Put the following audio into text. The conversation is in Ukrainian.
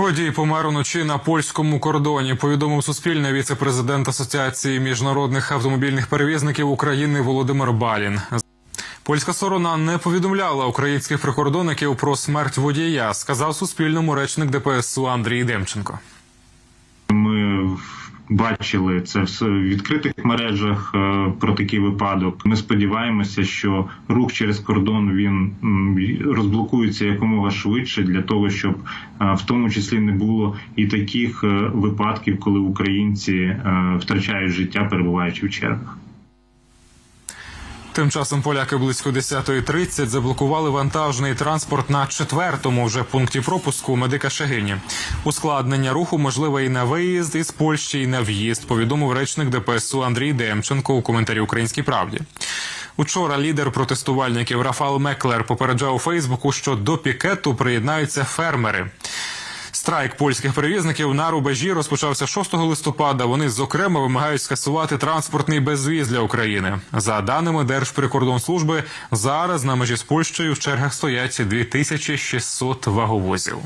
Водій помер уночі на польському кордоні. Повідомив Суспільне віце-президент Асоціації міжнародних автомобільних перевізників України Володимир Балін. Польська сторона не повідомляла українських прикордонників про смерть водія. Сказав Суспільному речник ДПСУ Андрій Демченко. Бачили це в відкритих мережах е, про такий випадок. Ми сподіваємося, що рух через кордон він розблокується якомога швидше для того, щоб е, в тому числі не було і таких е, випадків, коли українці втрачають життя, перебуваючи в чергах. Тим часом поляки близько 10.30 заблокували вантажний транспорт на четвертому вже пункті пропуску медика Шегині. Ускладнення руху можливе і на виїзд із Польщі, і на в'їзд. Повідомив речник ДПСУ Андрій Демченко у коментарі Українській правді. Учора лідер протестувальників Рафал Меклер попереджав у Фейсбуку, що до пікету приєднаються фермери. Страйк польських перевізників на рубежі розпочався 6 листопада. Вони зокрема вимагають скасувати транспортний безвіз для України. За даними Держприкордонслужби, зараз на межі з Польщею в чергах стоять 2600 ваговозів.